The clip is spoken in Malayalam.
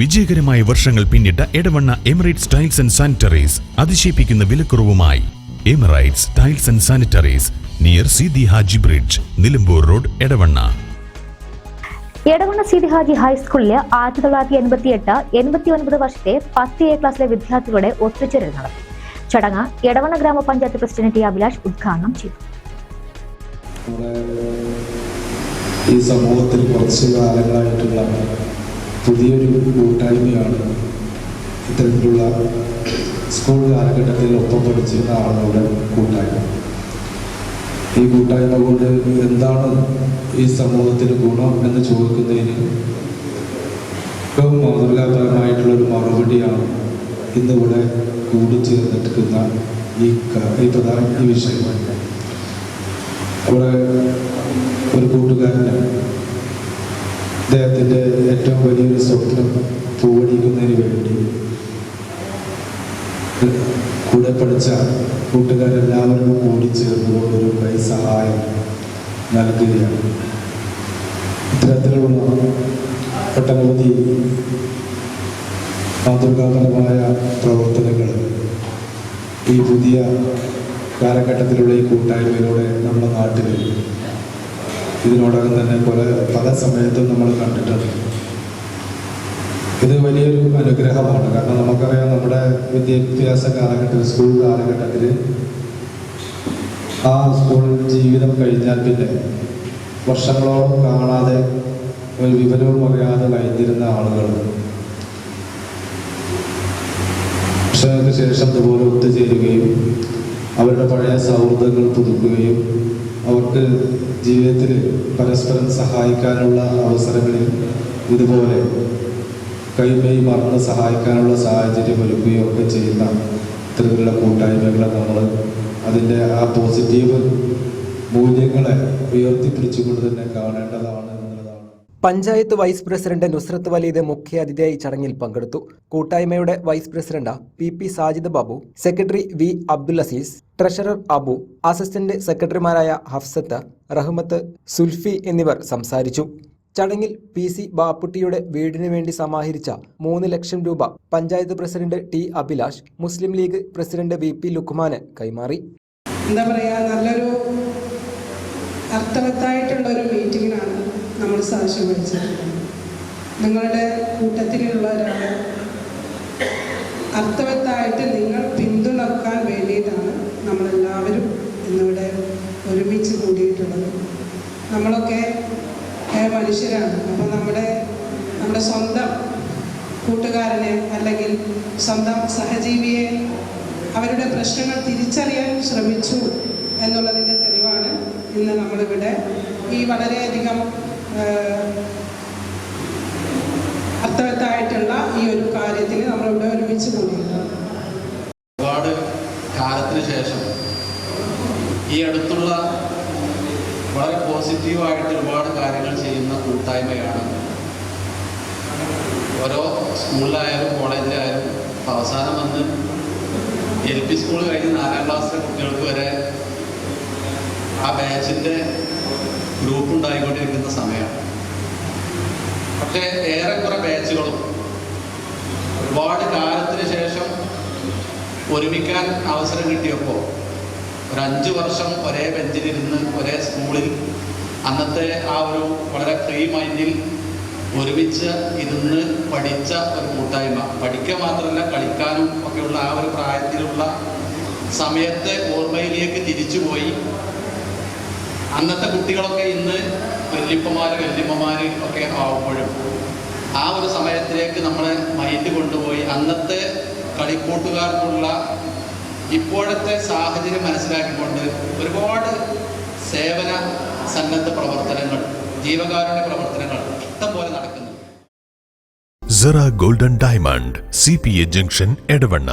വിജയകരമായ വർഷങ്ങൾ പിന്നിട്ട Edavanna Emirates tiles and sanitaries അതിശയിപ്പിക്കുന്ന വിലക്കുറവുമായി. Emirates tiles and sanitaries near Sidhi Haji bridge Nilambur road Edavanna. Edavanna Seethi Haji ഹൈസ്കൂളിലെ ആയിരത്തി തൊള്ളായിരത്തി എൺപത്തി എട്ട് എൺപത്തി ഒൻപത് വർഷത്തെ പത്ത് എ ക്ലാസ്സിലെ വിദ്യാർത്ഥികളുടെ ഒത്തുചേരൽ നടത്തി. ചടങ്ങ് എടവണ്ണ ഗ്രാമപഞ്ചായത്ത് പ്രസിഡന്റ് ടി അഭിലാഷ് ഉദ്ഘാടനം ചെയ്തു. ഈ സമൂഹത്തിൽ കുറച്ച് കാലങ്ങളായിട്ടുള്ള പുതിയൊരു കൂട്ടായ്മയാണ് ഇത്തരത്തിലുള്ള സ്കൂൾ കാലഘട്ടത്തിൽ ഒപ്പം പഠിച്ചിരുന്ന ആളുകളുടെ കൂട്ടായ്മ. ഈ കൂട്ടായ്മ കൊണ്ട് എന്താണ് ഈ സമൂഹത്തിന് ഗുണം എന്ന് ചോദിക്കുന്നതിന് ഏറ്റവും മാതൃകാപരമായിട്ടുള്ള ഒരു മറുപടിയാണ് ഇന്നിവിടെ കൂടിച്ചേർന്നിരിക്കുന്ന ഈ ഈ പ്രധാന ഈ അവിടെ ഒരു കൂട്ടുകാരന് അദ്ദേഹത്തിന്റെ ഏറ്റവും വലിയൊരു സ്വപ്നം പൂവണിക്കുന്നതിന് വേണ്ടി കൂടെ പഠിച്ച കൂട്ടുകാരെല്ലാവരും കൂടി ചേർന്നുകൊണ്ട് ഒരു കൈ സഹായം നൽകുകയാണ്. ഇത്തരത്തിലുള്ള ഒട്ടനവധി മാതൃകാപരമായ പ്രവർത്തനങ്ങൾ ഈ പുതിയ കാലഘട്ടത്തിലുള്ള ഈ കൂട്ടായ്മയിലൂടെ നമ്മുടെ നാട്ടിൽ ഇതിനോടകം തന്നെ പല പല സമയത്തും നമ്മൾ കണ്ടിട്ടുണ്ട്. ഇത് വലിയൊരു അനുഗ്രഹമാണ്. കാരണം നമുക്കറിയാം നമ്മുടെ വിദ്യാഭ്യാസ കാലഘട്ടത്തിൽ സ്കൂൾ കാലഘട്ടത്തിൽ ആ സ്കൂൾ ജീവിതം കഴിഞ്ഞാൽ പിന്നെ വർഷങ്ങളോളം കാണാതെ ഒരു വിവരവും അറിയാതെ കഴിഞ്ഞിരുന്ന ആളുകൾ. വർഷങ്ങൾക്ക് ശേഷം ഇതുപോലെ ഒത്തുചേരുകയും അവരുടെ പഴയ സൗഹൃദങ്ങൾ പുതുക്കുകയും അവർക്ക് ജീവിതത്തിൽ പരസ്പരം സഹായിക്കാനുള്ള അവസരങ്ങളിൽ ഇതുപോലെ കൈമേയി മറന്ന് സഹായിക്കാനുള്ള സാഹചര്യം ഒരുക്കുകയും ഒക്കെ ചെയ്യുന്ന ഇത്തരത്തിലുള്ള കൂട്ടായ്മകളെ നമ്മൾ അതിന്റെ ആ പോസിറ്റീവ് മൂല്യങ്ങളെ ഉയർത്തിപ്പിടിച്ചുകൊണ്ട് തന്നെ കാണേണ്ടതാണ്. പഞ്ചായത്ത് വൈസ് പ്രസിഡന്റ് നുസ്രത്ത് വലീദ് മുഖ്യാതിഥിയായി ചടങ്ങിൽ പങ്കെടുത്തു. കൂട്ടായ്മയുടെ vice president P P Sajid Babu secretary V Abdul Azeez treasurer Abu assistant സെക്രട്ടറിമാരായ ഹഫ്സത്ത് റഹ്മത്ത് സുൽഫി എന്നിവർ സംസാരിച്ചു. ചടങ്ങിൽ പി സി ബാപ്പുട്ടിയുടെ വീടിനു വേണ്ടി സമാഹരിച്ച മൂന്ന് ലക്ഷം രൂപ panchayat president T Abhilash Muslim League president V P ലുക്മാന് കൈമാറി. എന്താ പറയാ നല്ലൊരു അർത്ഥവത്തായിട്ടുള്ള ഒരു മീറ്റിങ്ങിനാണ് നമ്മൾ സാക്ഷ്യം വഹിച്ചിട്ടുണ്ട്. നിങ്ങളുടെ കൂട്ടത്തിലുള്ള ഒരാൾ അർത്ഥവത്തായിട്ട് നിങ്ങൾ പിന്തുണക്കാൻ വേണ്ടിയിട്ടാണ് നമ്മളെല്ലാവരും ഇന്നിവിടെ ഒരുമിച്ച് കൂടിയിട്ടുള്ളത്. നമ്മളൊക്കെ മനുഷ്യരാണ്. അപ്പോൾ നമ്മുടെ നമ്മുടെ സ്വന്തം കൂട്ടുകാരനെ അല്ലെങ്കിൽ സ്വന്തം സഹജീവിയെ അവരുടെ പ്രശ്നങ്ങൾ തിരിച്ചറിയാൻ ശ്രമിച്ചു എന്നുള്ളതിന്റെ തെളിവാണ് ഇന്ന് നമ്മളിവിടെ ഈ വളരെയധികം ആ, അർത്ഥവത്തായിട്ടുള്ള ഈ ഒരു കാര്യത്തിന് നമ്മളിവിടെ ഒരുമിച്ച് കൂടിയിട്ടുള്ളത് ഒരുപാട് കാലത്തിന് ശേഷം ഈ അടുത്തുള്ള വളരെ പോസിറ്റീവായിട്ട് ഒരുപാട് കാര്യങ്ങൾ ചെയ്യുന്ന കൂട്ടായ്മയാണ് ഓരോ സ്കൂളിലായാലും കോളേജിലായാലും അവസാനം വന്ന് എൽ പി സ്കൂൾ കഴിഞ്ഞ് നാലാം ക്ലാസ്സിലെ കുട്ടികൾക്ക് വരെ ആ ബാച്ചിന്റെ ഉണ്ടായിക്കൊണ്ടിരിക്കുന്ന സമയമാണ്. പക്ഷേ ഏറെക്കുറെ ബാച്ചുകളും ഒരുപാട് കാലത്തിന് ശേഷം ഒരുമിക്കാൻ അവസരം കിട്ടിയപ്പോൾ ഒരു അഞ്ച് വർഷം ഒരേ ബെഞ്ചിലിരുന്ന് ഒരേ സ്കൂളിൽ അന്നത്തെ ആ ഒരു വളരെ ഫ്രീ മൈൻഡിൽ ഒരുമിച്ച് ഇരുന്ന് പഠിച്ച ഒരു കൂട്ടായ്മ. പഠിക്കുക മാത്രമല്ല കളിക്കാനും ഒക്കെയുള്ള ആ ഒരു പ്രായത്തിലുള്ള സമയത്തെ ഓർമ്മയിലേക്ക് തിരിച്ചുപോയി. അന്നത്തെ കുട്ടികളൊക്കെ ഇന്ന് വല്യപ്പമാർ വല്യമ്മമാർ ഒക്കെ ആവുമ്പോഴും ആ ഒരു സമയത്തിലേക്ക് നമ്മളെ മൈൻഡ് കൊണ്ടുപോയി അന്നത്തെ കളിക്കൂട്ടുകാർക്കുള്ള ഇപ്പോഴത്തെ സാഹചര്യം മനസ്സിലാക്കിക്കൊണ്ട് ഒരുപാട് സേവന സന്നദ്ധ പ്രവർത്തനങ്ങൾ ജീവകാരുണ്യ പ്രവർത്തനങ്ങൾ ഇഷ്ടംപോലെ നടക്കുന്നു Sera golden diamond C P A junction Edavanna